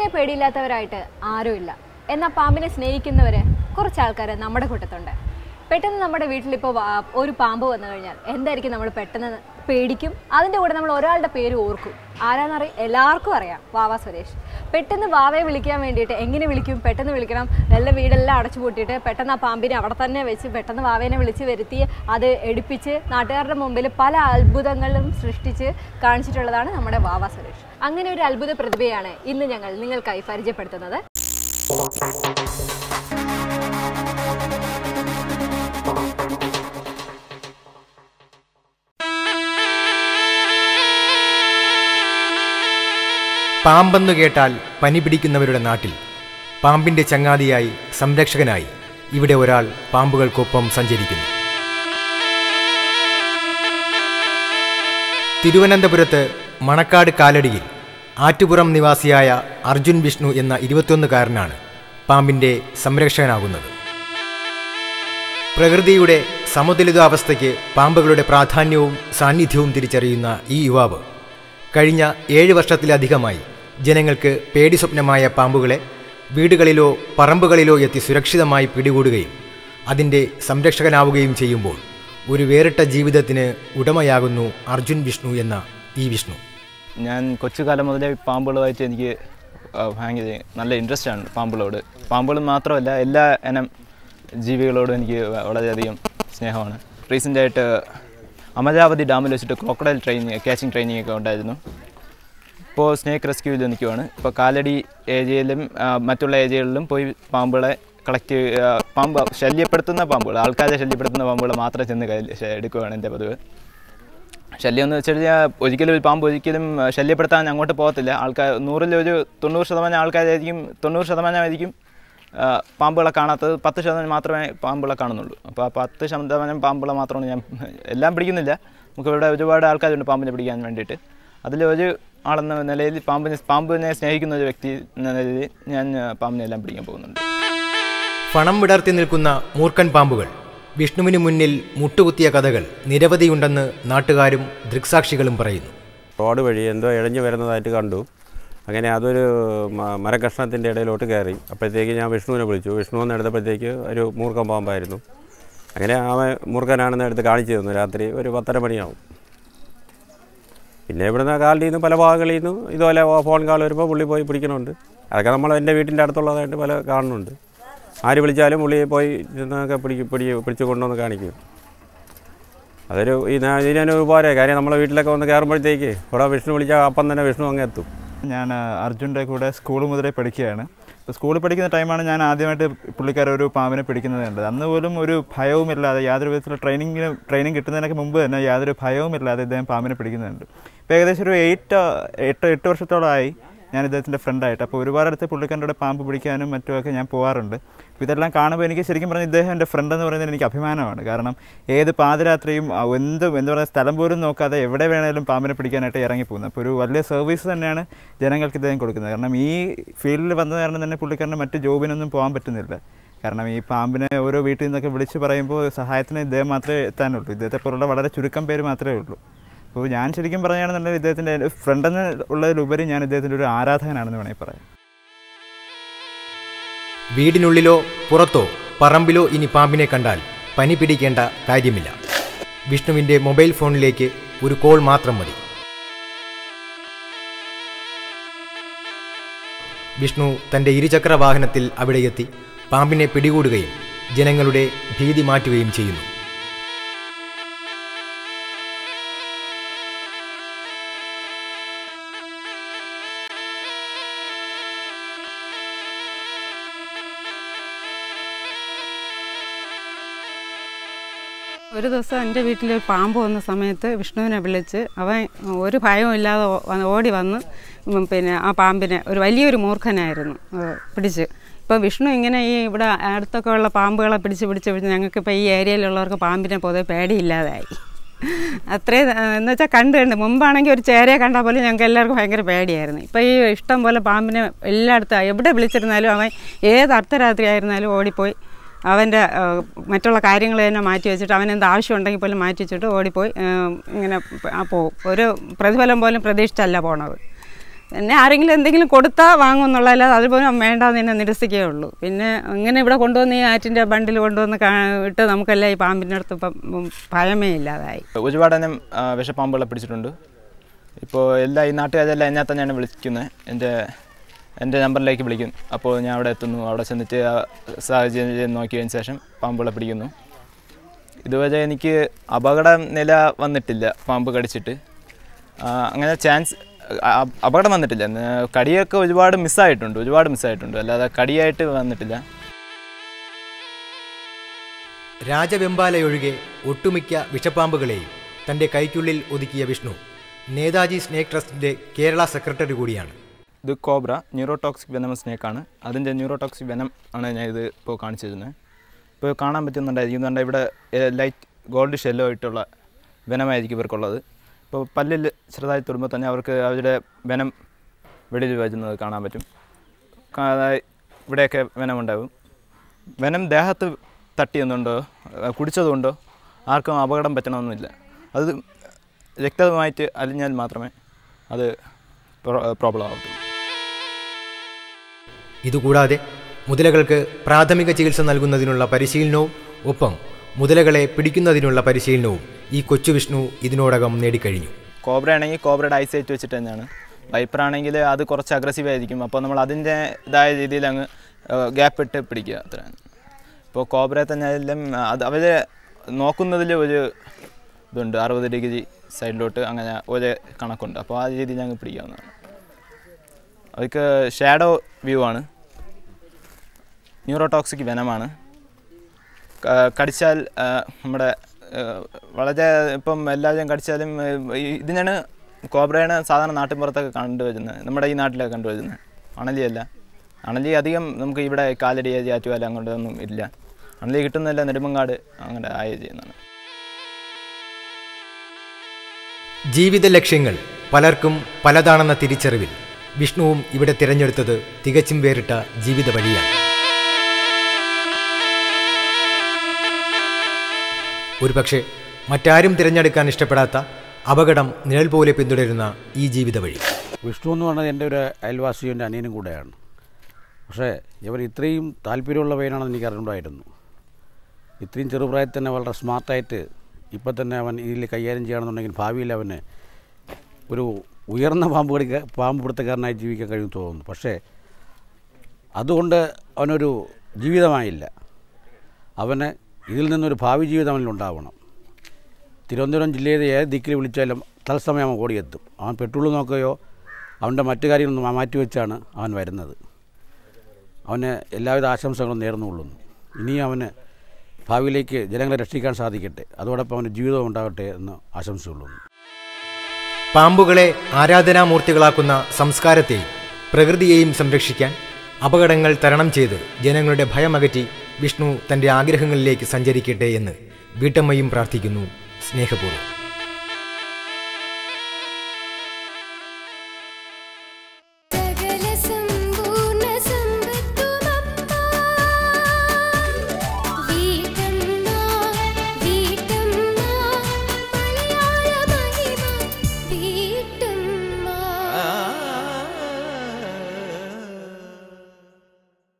പാമ്പിനെ പേടിയില്ലാത്തവരായിട്ട് ആരുമില്ല. എന്നാൽ പാമ്പിനെ സ്നേഹിക്കുന്നവർ കുറച്ച് ആൾക്കാർ നമ്മുടെ കൂട്ടത്തുണ്ട്. പെട്ടെന്ന് നമ്മുടെ വീട്ടിലിപ്പോൾ ഒരു പാമ്പ് വന്നു കഴിഞ്ഞാൽ എന്തായിരിക്കും നമ്മൾ പെട്ടെന്ന് പേടിക്കും? അതിന്റെ കൂടെ നമ്മൾ ഒരാളുടെ പേര് ഓർക്കും. ആരാന്നറി എല്ലാവർക്കും അറിയാം. വാവ സുരേഷ്. പെട്ടെന്ന് വാവയെ വിളിക്കാൻ വേണ്ടിയിട്ട് എങ്ങനെ വിളിക്കും? പെട്ടെന്ന് വിളിക്കണം. നല്ല വീടെല്ലാം അടച്ചു പൂട്ടിയിട്ട് പെട്ടെന്ന് ആ പാമ്പിനെ അവിടെ തന്നെ വെച്ച് പെട്ടെന്ന് വാവേനെ വിളിച്ച് വരുത്തി അത് എടുപ്പിച്ച് നാട്ടുകാരുടെ മുമ്പിൽ പല അത്ഭുതങ്ങളും സൃഷ്ടിച്ച് കാണിച്ചിട്ടുള്ളതാണ് നമ്മുടെ വാവ സുരേഷ്. അങ്ങനെ ഒരു അത്ഭുത പ്രതിഭയാണ് ഇന്ന് ഞങ്ങൾ നിങ്ങൾക്കായി പരിചയപ്പെടുത്തുന്നത്. പാമ്പെന്നു കേട്ടാൽ പനി പിടിക്കുന്നവരുടെ നാട്ടിൽ പാമ്പിന്റെ ചങ്ങാതിയായി സംരക്ഷകനായി ഇവിടെ ഒരാൾ പാമ്പുകൾക്കൊപ്പം സഞ്ചരിക്കുന്നു. തിരുവനന്തപുരത്ത് മണക്കാട് കാലടിയിൽ ആറ്റുപുറം നിവാസിയായ അർജുൻ വിഷ്ണു എന്ന ഇരുപത്തിയൊന്നുകാരനാണ് പാമ്പിന്റെ സംരക്ഷകനാകുന്നത്. പ്രകൃതിയുടെ സമതുലിതാവസ്ഥയ്ക്ക് പാമ്പുകളുടെ പ്രാധാന്യവും സാന്നിധ്യവും തിരിച്ചറിയുന്ന ഈ യുവാവ് കഴിഞ്ഞ ഏഴ് വർഷത്തിലധികമായി ജനങ്ങൾക്ക് പേടി സ്വപ്നമായ പാമ്പുകളെ വീടുകളിലോ പറമ്പുകളിലോ എത്തി സുരക്ഷിതമായി പിടികൂടുകയും അതിന്റെ സംരക്ഷകനാവുകയും ചെയ്യുമ്പോൾ ഒരു വേറിട്ട ജീവിതത്തിന് ഉടമയാകുന്നു അർജുൻ വിഷ്ണു എന്ന ഈ വിഷ്ണു. ഞാൻ കൊച്ചുകാലം മുതലേ പാമ്പുകളുമായിട്ട് എനിക്ക് ഭയങ്കര നല്ല ഇൻട്രസ്റ്റ് ആണ് പാമ്പുകളോട്. പാമ്പുകൾ മാത്രമല്ല എല്ലാ ഇനം ജീവികളോടും എനിക്ക് വളരെയധികം സ്നേഹമാണ്. റീസെന്റായിട്ട് അമരാവതി ഡാമിൽ വെച്ചിട്ട് ക്രോക്കഡൈൽ ട്രെയിനിങ് ക്യാച്ചിങ് ട്രെയിനിങ് ഒക്കെ ഉണ്ടായിരുന്നു. ഇപ്പോൾ സ്നേക്ക് റെസ്ക്യൂവിൽ നിൽക്കുവാണ് ഇപ്പോൾ കാലടി ഏരിയയിലും മറ്റുള്ള ഏരിയകളിലും പോയി പാമ്പുകളെ കളക്ട് പാമ്പ് ശല്യപ്പെടുത്തുന്ന പാമ്പുകൾ ആൾക്കാരെ ശല്യപ്പെടുത്തുന്ന പാമ്പുകൾ മാത്രം ചെന്ന് എടുക്കുകയാണ് എന്റെ പതിവ്. ശല്യം എന്ന് വെച്ച് കഴിഞ്ഞാൽ ഒരിക്കലും ഒരു പാമ്പ് ഒരിക്കലും ശല്യപ്പെടുത്താൻ അങ്ങോട്ട് പോകത്തില്ല. ആൾക്കാർ നൂറിലൊരു തൊണ്ണൂറ് ശതമാനം ആൾക്കാരായിരിക്കും തൊണ്ണൂറ് ശതമാനമായിരിക്കും പാമ്പുകളെ കാണാത്തത്. പത്ത് ശതമാനം മാത്രമേ പാമ്പുകളെ കാണുന്നുള്ളൂ. അപ്പോൾ ആ പത്ത് ശതമാനം പാമ്പുകളെ മാത്രമാണ് ഞാൻ എല്ലാം പിടിക്കുന്നില്ല. നമുക്ക് ഇവിടെ ഒരുപാട് ആൾക്കാരുണ്ട് പാമ്പിനെ പിടിക്കാൻ വേണ്ടിയിട്ട്. അതിൽ ഒരു ആളെന്ന നിലയിൽ പാമ്പിനെ പാമ്പിനെ സ്നേഹിക്കുന്ന ഒരു വ്യക്തി എന്ന നിലയിൽ ഞാൻ പാമ്പിനെ എല്ലാം പിടിക്കാൻ പോകുന്നുണ്ട്. പണം വിടർത്തി നിൽക്കുന്ന മൂർക്കൻ പാമ്പുകൾ. വിഷ്ണുവിന് മുന്നിൽ മുട്ടുകുത്തിയ കഥകൾ നിരവധിയുണ്ടെന്ന് നാട്ടുകാരും ദൃക്സാക്ഷികളും പറയുന്നു. റോഡ് വഴി എന്തോ ഇഴഞ്ഞു വരുന്നതായിട്ട് കണ്ടു. അങ്ങനെ അതൊരു മരകഷ്ണത്തിന്റെ ഇടയിലോട്ട് കയറി. അപ്പോഴത്തേക്ക് ഞാൻ വിഷ്ണുവിനെ വിളിച്ചു. വിഷ്ണു എന്ന് എടുത്തപ്പോഴത്തേക്ക് ഒരു മൂർഖം പാമ്പായിരുന്നു. അങ്ങനെ ആ മൂർഖനാണെന്ന് എടുത്ത് കാണിച്ചു തന്നു. രാത്രി ഒരു പത്തര മണിയാവും. പിന്നെ ഇവിടുന്ന് കാലിൽ നിന്ന് പല ഭാഗങ്ങളിൽ നിന്നും ഇതുപോലെ ഫോൺ കാൾ വരുമ്പോൾ പുള്ളി പോയി പിടിക്കണമുണ്ട് അതൊക്കെ നമ്മൾ എന്റെ വീട്ടിന്റെ അടുത്തുള്ളതായിട്ട് പല കാണുന്നുണ്ട്. ആര് വിളിച്ചാലും പുള്ളി പോയി ചെന്നൊക്കെ പിടിക്കും പിടി പിടിച്ച് കൊണ്ടുവന്ന് കാണിക്കും. അതൊരു ഇതിന് ഇതിനൊരു ഉപകാരമായി. കാര്യം നമ്മളെ വീട്ടിലൊക്കെ വന്ന് കയറുമ്പോഴത്തേക്ക് ഇവിടെ വിഷ്ണു വിളിച്ചാൽ അപ്പം തന്നെ വിഷ്ണു അങ്ങ് എത്തും. ഞാൻ അർജുന്റെ കൂടെ സ്കൂൾ മുതലേ പഠിക്കുകയാണ്. അപ്പോൾ സ്കൂളിൽ പഠിക്കുന്ന ടൈമാണ് ഞാൻ ആദ്യമായിട്ട് പുള്ളിക്കാരെ ഒരു പാമ്പിനെ പിടിക്കുന്നത് കണ്ടത്. അന്ന് പോലും ഒരു ഭയവുമില്ലാതെ യാതൊരു വിധത്തിലുള്ള ട്രെയിനിങ്ങിന് ട്രെയിനിങ് കിട്ടുന്നതിനൊക്കെ മുമ്പ് തന്നെ യാതൊരു ഭയവുമില്ലാതെ ഇദ്ദേഹം പാമ്പിനെ പിടിക്കുന്നുണ്ട്. ഇപ്പോൾ ഏകദേശം ഒരു എയ്റ്റ് എട്ട് എട്ട് വർഷത്തോളമായി ഞാൻ ഇദ്ദേഹത്തിന്റെ ഫ്രണ്ടായിട്ട് അപ്പോൾ ഒരുപാട് അടുത്ത് പുള്ളിക്കാരുടെ കൂടെ പാമ്പ് പിടിക്കാനും മറ്റുമൊക്കെ ഞാൻ പോകാറുണ്ട് അപ്പോൾ ഇതെല്ലാം കാണുമ്പോൾ എനിക്ക് ശരിക്കും പറഞ്ഞാൽ ഇദ്ദേഹം എന്റെ ഫ്രണ്ട് എന്ന് പറയുന്നത് എനിക്ക് അഭിമാനമാണ്. കാരണം ഏത് പാതിരാത്രിയും എന്തും എന്ത് പറയുക സ്ഥലം പോലും നോക്കാതെ എവിടെ വേണേലും പാമ്പിനെ പിടിക്കാനായിട്ട് ഇറങ്ങി പോകുന്നത് അപ്പോൾ ഒരു വലിയ സർവീസ് തന്നെയാണ് ജനങ്ങൾക്ക് ഇദ്ദേഹം കൊടുക്കുന്നത്. കാരണം ഈ ഫീൽഡിൽ വന്നത് കാരണം തന്നെ പുള്ളിക്കാരന് മറ്റ് ജോബിനൊന്നും പോകാൻ പറ്റുന്നില്ല. കാരണം ഈ പാമ്പിനെ ഓരോ വീട്ടിൽ നിന്നൊക്കെ വിളിച്ച് പറയുമ്പോൾ സഹായത്തിന് ഇദ്ദേഹം മാത്രമേ എത്താനുള്ളൂ. ഇദ്ദേഹത്തെ പോലുള്ള വളരെ ചുരുക്കം പേര് മാത്രമേ ഉള്ളൂ. അപ്പോൾ ഞാൻ ശരിക്കും പറയുകയാണെന്നുണ്ടെങ്കിൽ ഇദ്ദേഹത്തിന്റെ ഫ്രണ്ടെന്ന് ഉള്ളതിലുപരി ഞാൻ ഇദ്ദേഹത്തിന്റെ ഒരു ആരാധകനാണെന്ന് വേണമെങ്കിൽ പറയാം. വീടിനുള്ളിലോ പുറത്തോ പറമ്പിലോ ഇനി പാമ്പിനെ കണ്ടാൽ പനി പിടിക്കേണ്ട കാര്യമില്ല. വിഷ്ണുവിന്റെ മൊബൈൽ ഫോണിലേക്ക് ഒരു കോൾ മാത്രം മതി. വിഷ്ണു തന്റെ ഇരുചക്ര വാഹനത്തിൽ അവിടെ എത്തി പാമ്പിനെ പിടികൂടുകയും ജനങ്ങളുടെ ഭീതി മാറ്റുകയും ചെയ്യുന്നു. ഒരു ദിവസം എന്റെ വീട്ടിൽ പാമ്പ് വന്ന സമയത്ത് വിഷ്ണുവിനെ വിളിച്ച് അവൻ ഒരു ഭയവും ഇല്ലാതെ ഓടി വന്ന് പിന്നെ ആ പാമ്പിനെ ഒരു വലിയൊരു മൂർഖനായിരുന്നു പിടിച്ച്. ഇപ്പോൾ വിഷ്ണു ഇങ്ങനെ ഈ ഇവിടെ അടുത്തൊക്കെ ഉള്ള പാമ്പുകളെ പിടിച്ച് പിടിച്ച് പിടിച്ച് ഞങ്ങൾക്കിപ്പോൾ ഈ ഏരിയയിലുള്ളവർക്ക് പാമ്പിനെ പൊതുവെ പേടിയില്ലാതായി. അത്രയും എന്ന് വെച്ചാൽ കണ്ട് കണ്ട് മുമ്പാണെങ്കിൽ ഒരു ചേരയെ കണ്ടാൽ പോലും ഞങ്ങൾക്ക് എല്ലാവർക്കും ഭയങ്കര പേടിയായിരുന്നു. ഇപ്പോൾ ഈ ഇഷ്ടം പോലെ പാമ്പിനെ എല്ലായിടത്തും എവിടെ വിളിച്ചിരുന്നാലും അവൻ ഏത് അർദ്ധരാത്രി ആയിരുന്നാലും ഓടിപ്പോയി. അവന്റെ മറ്റുള്ള കാര്യങ്ങൾ തന്നെ മാറ്റി വെച്ചിട്ട് അവൻ എന്ത് ആവശ്യം ഉണ്ടെങ്കിൽ പോലും മാറ്റി വെച്ചിട്ട് ഓടിപ്പോയി ഇങ്ങനെ പോകും. ഒരു പ്രതിഫലം പോലും പ്രതീക്ഷിച്ചല്ല പോണത്. പിന്നെ ആരെങ്കിലും എന്തെങ്കിലും കൊടുത്താൽ വാങ്ങുമെന്നുള്ളതല്ലാതെ അതുപോലും വേണ്ടാന്ന് തന്നെ നിരസിക്കേ ഉള്ളൂ. പിന്നെ ഇങ്ങനെ ഇവിടെ കൊണ്ടുവന്ന് ഈ ആറ്റിന്റെ ബണ്ടിൽ കൊണ്ടുവന്ന് ഇട്ട് നമുക്കെല്ലാം ഈ പാമ്പിന്റെ അടുത്ത് ഇപ്പം ഭയമേ ഇല്ലാതായി. ഒരുപാട് തന്നെ വിഷപ്പാമ്പുകളെ പിടിച്ചിട്ടുണ്ട്. ഇപ്പോൾ എല്ലാ ഈ നാട്ടുകാരെല്ലാം എന്നെ തന്നെയാണ് വിളിക്കുന്നത്. എന്റെ എന്റെ നമ്പറിലേക്ക് വിളിക്കും അപ്പോൾ ഞാൻ അവിടെ എത്തുന്നു. അവിടെ ചെന്നിട്ട് ആ സാഹചര്യം നോക്കിയതിന് ശേഷം പാമ്പുകളെ പിടിക്കുന്നു. ഇതുവരെ എനിക്ക് അപകട നില വന്നിട്ടില്ല പാമ്പ് കടിച്ചിട്ട്. അങ്ങനെ ചാൻസ് അപകടം വന്നിട്ടില്ല. കടിയൊക്കെ ഒരുപാട് മിസ്സായിട്ടുണ്ട്. ഒരുപാട് മിസ്സായിട്ടുണ്ട്. അല്ലാതെ കടിയായിട്ട് വന്നിട്ടില്ല. രാജവെമ്പാലയൊഴികെ ഒട്ടുമിക്ക വിഷപ്പാമ്പുകളെയും തന്റെ കൈക്കുള്ളിൽ ഒതുക്കിയ വിഷ്ണു നേതാജി സ്നേക് ട്രസ്റ്റിന്റെ കേരള സെക്രട്ടറി കൂടിയാണ്. ഇത് കോബ്ര ന്യൂറോടോക്സിക് വെനം സ്നേക്കാണ്. അതിന്റെ ന്യൂറോടോക്സിക് വെനം ആണ് ഞാൻ ഇത് ഇപ്പോൾ കാണിച്ചു തരുന്നത് ഇപ്പോൾ കാണാൻ പറ്റുന്നുണ്ടായിരിക്കും. ഇവിടെ ലൈറ്റ് ഗോൾഡ് ഷെല്ലോ ആയിട്ടുള്ള വെനമായിരിക്കും ഇവർക്കുള്ളത്. ഇപ്പോൾ പല്ലിൽ ചെറുതായി തൊടുമ്പോൾ തന്നെ അവർക്ക് അവരുടെ വെനം വെളിയിൽ വരുന്നത് കാണാൻ പറ്റും. ഇവിടെയൊക്കെ വെനമുണ്ടാകും വെനം ദേഹത്ത് തട്ടിയെന്നുണ്ടോ? കുടിച്ചതുകൊണ്ടോ? ആർക്കും അപകടം പറ്റണമെന്നില്ല. അത് രക്തമായിട്ട് അലിഞ്ഞാൽ മാത്രമേ അത് പ്രോബ്ലം ആവത്തുള്ളൂ. ഇതുകൂടാതെ മുതലകൾക്ക് പ്രാഥമിക ചികിത്സ നൽകുന്നതിനുള്ള പരിശീലനവും ഒപ്പം മുതലകളെ പിടിക്കുന്നതിനുള്ള പരിശീലനവും ഈ കൊച്ചു വിഷ്ണു ഇതിനോടകം നേടിക്കഴിഞ്ഞു. കോബ്ര ആണെങ്കിൽ കോബ്രയുടെ ഐസൈറ്റ് വെച്ചിട്ട് തന്നെയാണ്. വൈപ്പർ ആണെങ്കിൽ അത് കുറച്ച് അഗ്രസീവ് ആയിരിക്കും. അപ്പോൾ നമ്മൾ അതിന്റെ ഇതായ രീതിയിൽ അങ്ങ് ഗ്യാപ്പ് ഇട്ട് പിടിക്കുക അത്ര. ഇപ്പോൾ കോബ്രയെ തന്നെ എല്ലാം അത് അവർ നോക്കുന്നതിൽ ഒരു ഇതുണ്ട്. അറുപത് ഡിഗ്രി സൈഡിലോട്ട് അങ്ങനെ ഒരു കണക്കുണ്ട്. അപ്പോൾ ആ രീതിയിൽ ഞങ്ങൾ പിടിക്കാവുന്നതാണ്. അവർക്ക് ഷാഡോ വ്യൂ ആണ്. ന്യൂറോടോക്സിക് വനമാണ് കടിച്ചാൽ നമ്മുടെ വളരെ ഇപ്പം എല്ലാവരും കടിച്ചാലും ഇതിനാണ് കോബ്രയാണ് സാധാരണ നാട്ടിൻപുറത്തൊക്കെ കണ്ടുവരുന്നത്. നമ്മുടെ ഈ നാട്ടിലൊക്കെ കണ്ടുവരുന്നത്. അണലിയല്ല അണലി അധികം നമുക്ക് ഇവിടെ കാലടി ഏരിയ ആറ്റുവാല അങ്ങോട്ട് ഒന്നും ഇല്ല. അണലി കിട്ടുന്നില്ല നെടുമങ്ങാട് അങ്ങനെ ആയ ചെയ്യുന്നതാണ് ജീവിത ലക്ഷ്യങ്ങൾ പലർക്കും പലതാണെന്ന തിരിച്ചറിവിൽ. വിഷ്ണുവും ഇവിടെ തിരഞ്ഞെടുത്തത് തികച്ചും വേറിട്ട ജീവിത വഴിയാണ് ഒരുപക്ഷെ മറ്റാരും തിരഞ്ഞെടുക്കാൻ ഇഷ്ടപ്പെടാത്ത അപകടം നിഴൽ പോലെ പിന്തുടരുന്ന ഈ ജീവിത വഴി വിഷ്ണു എന്ന് പറഞ്ഞത് എന്റെ ഒരു അയൽവാസിയും എന്റെ അനിയനും കൂടെയാണ്. പക്ഷേ ഇവർ ഇത്രയും താല്പര്യമുള്ള പയ്യനാണെന്ന് എനിക്ക് അറിഞ്ഞുണ്ടായിരുന്നു ഇത്രയും ചെറുപ്രായത്തിൽ തന്നെ വളരെ സ്മാർട്ടായിട്ട് ഇപ്പം തന്നെ അവൻ ഇതിൽ കൈകാര്യം ചെയ്യണമെന്നുണ്ടെങ്കിൽ ഭാവിയിൽ അവന് ഒരു ഉയർന്ന പാമ്പ് കടിക്ക പാമ്പ് പിടുത്തക്കാരനായി ജീവിക്കാൻ കഴിയും തോന്നുന്നു. പക്ഷേ അതുകൊണ്ട് അവനൊരു ജീവിതമായില്ല. അവന് ഇതിൽ നിന്നൊരു ഭാവി ജീവിതം അവനിലുണ്ടാവണം തിരുവനന്തപുരം ജില്ലയിലെ ഏത് ദിക്കിൽ വിളിച്ചാലും തത്സമയം അവൻ ഓടിയെത്തും. അവൻ പെട്രോൾ നോക്കുകയോ അവന്റെ മറ്റു കാര്യങ്ങളൊന്നും മാറ്റിവെച്ചാണ് അവൻ വരുന്നത്. അവന് എല്ലാവിധ ആശംസകളും നേർന്നുകൊള്ളുന്നു. ഇനിയും അവന് ഭാവിയിലേക്ക് ജനങ്ങളെ രക്ഷിക്കാൻ സാധിക്കട്ടെ. അതോടൊപ്പം അവന് ജീവിതം ഉണ്ടാകട്ടെ എന്ന് ആശംസിച്ചുകൊള്ളുന്നു. പാമ്പുകളെ ആരാധനാമൂർത്തികളാക്കുന്ന സംസ്കാരത്തെയും പ്രകൃതിയെയും സംരക്ഷിക്കാൻ അപകടങ്ങൾ തരണം ചെയ്ത് ജനങ്ങളുടെ ഭയമകറ്റി വിഷ്ണു തന്റെ ആഗ്രഹങ്ങളിലേക്ക് സഞ്ചരിക്കട്ടെ എന്ന് വീട്ടമ്മയും പ്രാർത്ഥിക്കുന്നു. സ്നേഹപൂർവം.